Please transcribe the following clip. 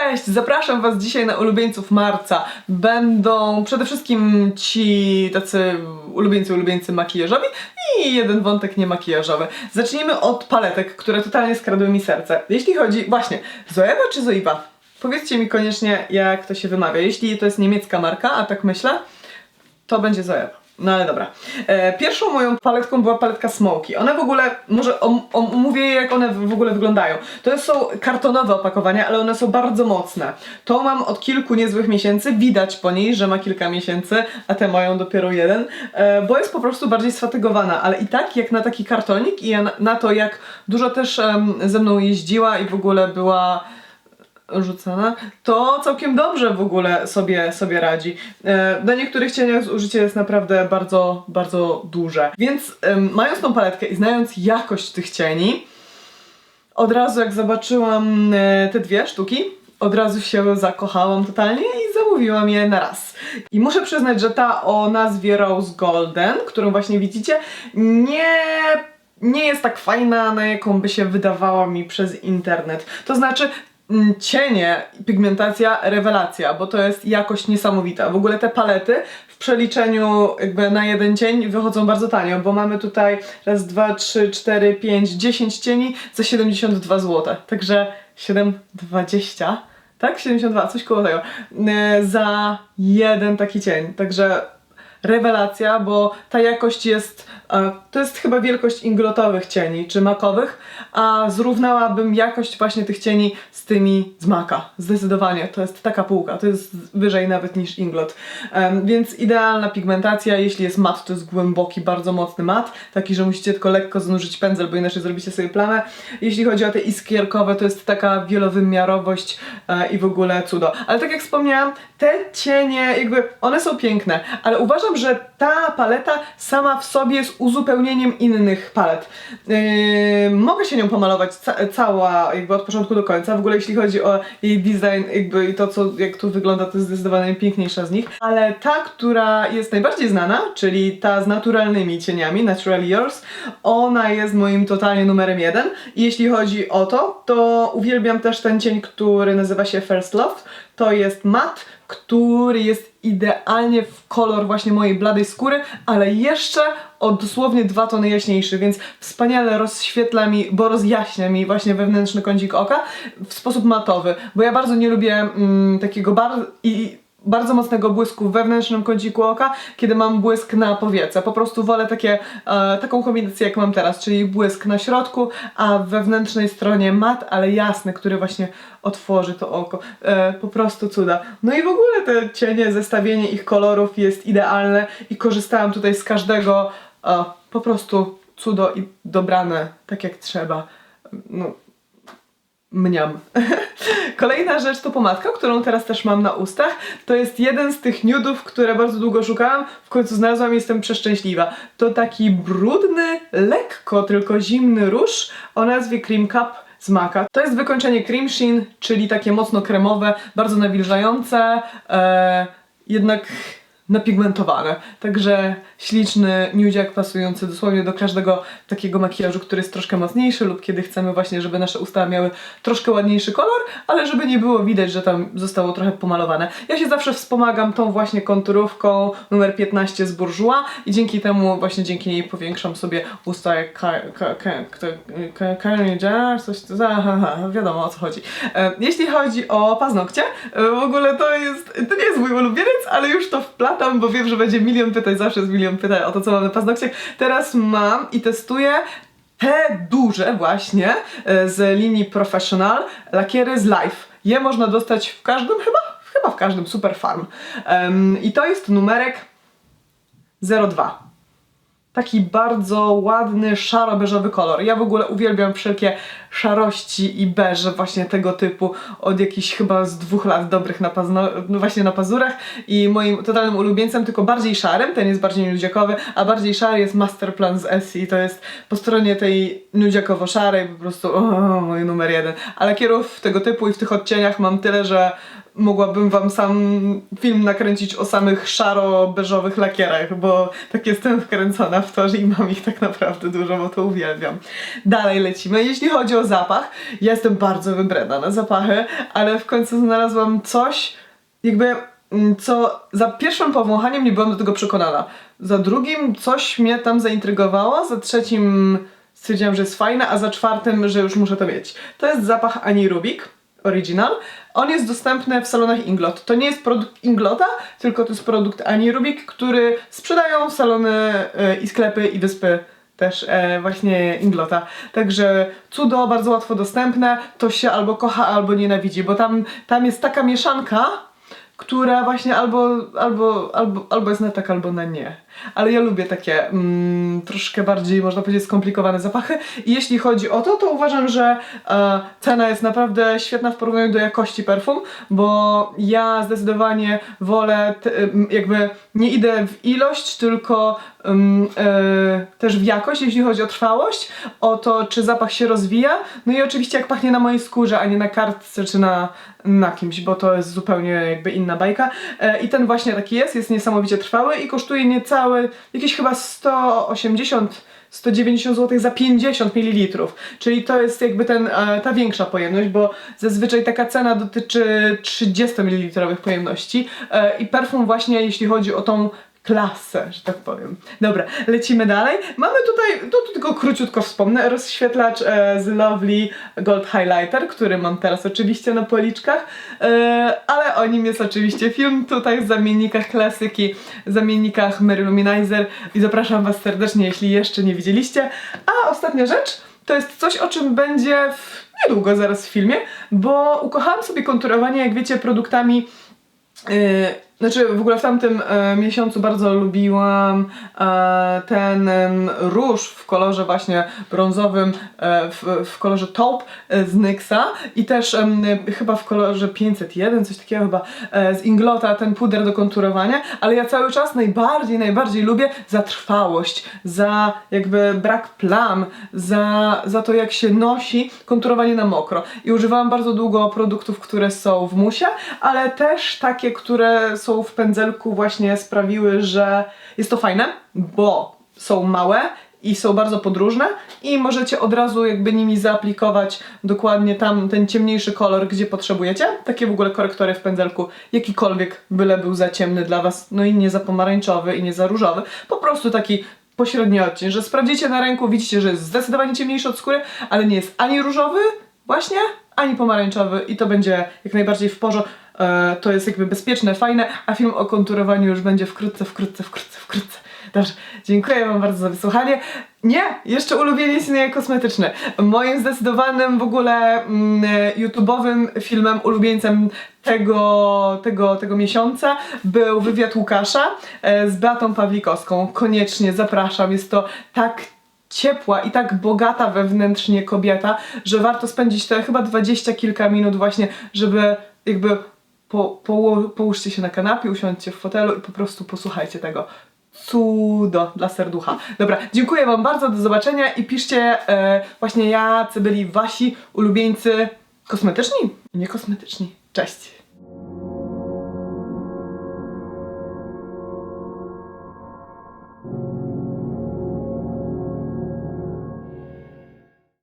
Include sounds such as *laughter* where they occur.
Cześć, zapraszam Was dzisiaj na ulubieńców marca. Będą przede wszystkim ci tacy ulubieńcy, ulubieńcy makijażowi i jeden wątek niemakijażowy. Zacznijmy od paletek, które totalnie skradły mi serce. Jeśli chodzi, właśnie, Zoewa czy Zoiba? Powiedzcie mi koniecznie, jak to się wymawia. Jeśli to jest niemiecka marka, a tak myślę, to będzie Zoewa. No ale dobra. E, pierwszą moją paletką była paletka Smoky. One w ogóle, może om, om, omówię jak one w ogóle wyglądają. To są kartonowe opakowania, ale one są bardzo mocne. To mam od kilku niezłych miesięcy. Widać po niej, że ma kilka miesięcy, a te mają dopiero jeden, e, bo jest po prostu bardziej sfatygowana, ale i tak jak na taki kartonik i na, to jak dużo też ze mną jeździła i w ogóle była rzucana, to całkiem dobrze w ogóle sobie, sobie radzi. E, Na niektórych cieniach zużycie jest naprawdę bardzo, bardzo duże. Więc mając tą paletkę i znając jakość tych cieni, od razu jak zobaczyłam e, te dwie sztuki, od razu się zakochałam totalnie i zamówiłam je na raz. I muszę przyznać, że ta o nazwie Rose Golden, którą właśnie widzicie, nie nie jest tak fajna, na jaką by się wydawała mi przez internet. To znaczy, cienie, pigmentacja, rewelacja, bo to jest jakość niesamowita. W ogóle te palety w przeliczeniu jakby na jeden cień wychodzą bardzo tanio, bo mamy tutaj raz, dwa, trzy, cztery, pięć, dziesięć cieni za 72 zł. Także 7,20 tak? 72, coś koło tego. Yy, za jeden taki cień. Także rewelacja, bo ta jakość jest, e, to jest chyba wielkość inglotowych cieni, czy makowych, a zrównałabym jakość właśnie tych cieni z tymi z maka. Zdecydowanie, to jest taka półka, to jest wyżej nawet niż inglot. Więc idealna pigmentacja, jeśli jest mat, to jest głęboki, bardzo mocny mat, taki, że musicie tylko lekko zanurzyć pędzel, bo inaczej zrobicie sobie plamę. Jeśli chodzi o te iskierkowe, to jest taka wielowymiarowość e, i w ogóle cudo. Ale tak jak wspomniałam, te cienie, jakby one są piękne, ale uważam, że ta paleta sama w sobie jest uzupełnieniem innych palet. Yy, mogę się nią pomalować ca- cała, jakby od początku do końca. W ogóle jeśli chodzi o jej design, jakby i to, co jak tu wygląda, to jest zdecydowanie najpiękniejsza z nich. Ale ta, która jest najbardziej znana, czyli ta z naturalnymi cieniami, Naturally Yours, ona jest moim totalnie numerem jeden. I jeśli chodzi o to, to uwielbiam też ten cień, który nazywa się First Love. To jest mat, który jest idealnie w kolor właśnie mojej bladej skóry, ale jeszcze o dosłownie dwa tony jaśniejszy, więc wspaniale rozświetla mi, bo rozjaśnia mi właśnie wewnętrzny kącik oka w sposób matowy, bo ja bardzo nie lubię mm, takiego bardzo i bardzo mocnego błysku w wewnętrznym kąciku oka, kiedy mam błysk na powiece. Po prostu wolę takie, e, taką kombinację jak mam teraz, czyli błysk na środku, a w wewnętrznej stronie mat, ale jasny, który właśnie otworzy to oko. E, po prostu cuda. No i w ogóle te cienie, zestawienie ich kolorów jest idealne i korzystałam tutaj z każdego e, po prostu cudo i dobrane tak jak trzeba. No, mniam. *laughs* Kolejna rzecz to pomadka, którą teraz też mam na ustach. To jest jeden z tych nudów, które bardzo długo szukałam. W końcu znalazłam i jestem przeszczęśliwa. To taki brudny, lekko tylko zimny róż o nazwie Cream Cup z Maka. To jest wykończenie Cream Sheen, czyli takie mocno kremowe, bardzo nawilżające, e, jednak napigmentowane. Także śliczny nudziak pasujący dosłownie do każdego takiego makijażu, który jest troszkę mocniejszy lub kiedy chcemy właśnie, żeby nasze usta miały troszkę ładniejszy kolor, ale żeby nie było widać, że tam zostało trochę pomalowane. Ja się zawsze wspomagam tą właśnie konturówką numer 15 z Bourjois i dzięki temu, właśnie dzięki niej powiększam sobie usta jak Jenner, coś, wiadomo o co chodzi. E, Jeśli chodzi o paznokcie, e, w ogóle to jest, to nie jest mój ulubieniec, ale już to wplatam, bo wiem, że będzie milion pytań, zawsze jest milion pytań o to, co mam na paznokciach. Teraz mam i testuję te duże właśnie e, z linii Professional lakiery z Life. Je można dostać w każdym chyba, chyba w każdym Super Farm. Em, I to jest numerek 02. Taki bardzo ładny, szaro-beżowy kolor. Ja w ogóle uwielbiam wszelkie szarości i beże właśnie tego typu od jakichś chyba z dwóch lat dobrych na no właśnie na pazurach i moim totalnym ulubieńcem, tylko bardziej szarym, ten jest bardziej nudziakowy, a bardziej szary jest Masterplan z Essie. To jest po stronie tej nudziakowo-szarej po prostu o, mój numer jeden. Ale kierów tego typu i w tych odcieniach mam tyle, że mogłabym wam sam film nakręcić o samych szaro-beżowych lakierach, bo tak jestem wkręcona w to, że i mam ich tak naprawdę dużo, bo to uwielbiam. Dalej lecimy. Jeśli chodzi o zapach, ja jestem bardzo wybredna na zapachy, ale w końcu znalazłam coś, jakby mm, co za pierwszym powąchaniem nie byłam do tego przekonana. Za drugim coś mnie tam zaintrygowało, za trzecim stwierdziłam, że jest fajne, a za czwartym, że już muszę to mieć. To jest zapach Ani Rubik. Original. On jest dostępny w salonach Inglot. To nie jest produkt Inglota, tylko to jest produkt Ani Rubik, który sprzedają salony e, i sklepy i wyspy też e, właśnie Inglota. Także cudo, bardzo łatwo dostępne. To się albo kocha, albo nienawidzi, bo tam, tam jest taka mieszanka, która właśnie albo, albo, albo, albo jest na tak, albo na nie. Ale ja lubię takie mm, troszkę bardziej, można powiedzieć, skomplikowane zapachy. I jeśli chodzi o to, to uważam, że e, cena jest naprawdę świetna w porównaniu do jakości perfum, bo ja zdecydowanie wolę, t, jakby nie idę w ilość, tylko e, też w jakość, jeśli chodzi o trwałość, o to, czy zapach się rozwija. No i oczywiście jak pachnie na mojej skórze, a nie na kartce czy na, na kimś, bo to jest zupełnie jakby inna bajka. E, I ten właśnie taki jest, jest niesamowicie trwały i kosztuje niecałe, jakieś chyba 180 190 zł za 50 ml, czyli to jest jakby ten, e, ta większa pojemność, bo zazwyczaj taka cena dotyczy 30 ml pojemności e, i perfum właśnie jeśli chodzi o tą klasę, że tak powiem. Dobra, lecimy dalej. Mamy tutaj, tu, tu tylko króciutko wspomnę, rozświetlacz e, z Lovely Gold Highlighter, który mam teraz oczywiście na policzkach, e, ale o nim jest oczywiście film tutaj w zamiennikach klasyki, zamiennikach Mary Luminizer i zapraszam Was serdecznie, jeśli jeszcze nie widzieliście. A ostatnia rzecz, to jest coś, o czym będzie w, niedługo zaraz w filmie, bo ukochałam sobie konturowanie, jak wiecie, produktami Yy, znaczy w ogóle w tamtym e, miesiącu bardzo lubiłam e, ten em, róż w kolorze właśnie brązowym, e, w, w kolorze taupe e, z NYXa i też em, chyba w kolorze 501, coś takiego chyba e, z Inglota, ten puder do konturowania, ale ja cały czas najbardziej, najbardziej lubię za trwałość, za jakby brak plam, za, za to jak się nosi konturowanie na mokro. I używałam bardzo długo produktów, które są w musie, ale też takie, które są w pędzelku właśnie sprawiły, że jest to fajne, bo są małe i są bardzo podróżne i możecie od razu jakby nimi zaaplikować dokładnie tam ten ciemniejszy kolor, gdzie potrzebujecie. Takie w ogóle korektory w pędzelku, jakikolwiek byle był za ciemny dla Was, no i nie za pomarańczowy i nie za różowy, po prostu taki pośredni odcień, że sprawdzicie na ręku, widzicie, że jest zdecydowanie ciemniejszy od skóry, ale nie jest ani różowy, właśnie, ani pomarańczowy i to będzie jak najbardziej w porządku. E, to jest jakby bezpieczne, fajne, a film o konturowaniu już będzie wkrótce, wkrótce, wkrótce, wkrótce. Dobrze, dziękuję Wam bardzo za wysłuchanie. Nie, jeszcze ulubieniec nie kosmetyczny. Moim zdecydowanym w ogóle mm, YouTube'owym filmem, ulubieńcem tego, tego, tego miesiąca był wywiad Łukasza e, z Beatą Pawlikowską. Koniecznie zapraszam, jest to tak ciepła i tak bogata wewnętrznie kobieta, że warto spędzić te chyba dwadzieścia kilka minut właśnie, żeby jakby po, poło, połóżcie się na kanapie, usiądźcie w fotelu i po prostu posłuchajcie tego. Cudo dla serducha. Dobra, dziękuję Wam bardzo, do zobaczenia i piszcie e, właśnie jacy byli Wasi ulubieńcy kosmetyczni i niekosmetyczni. Cześć!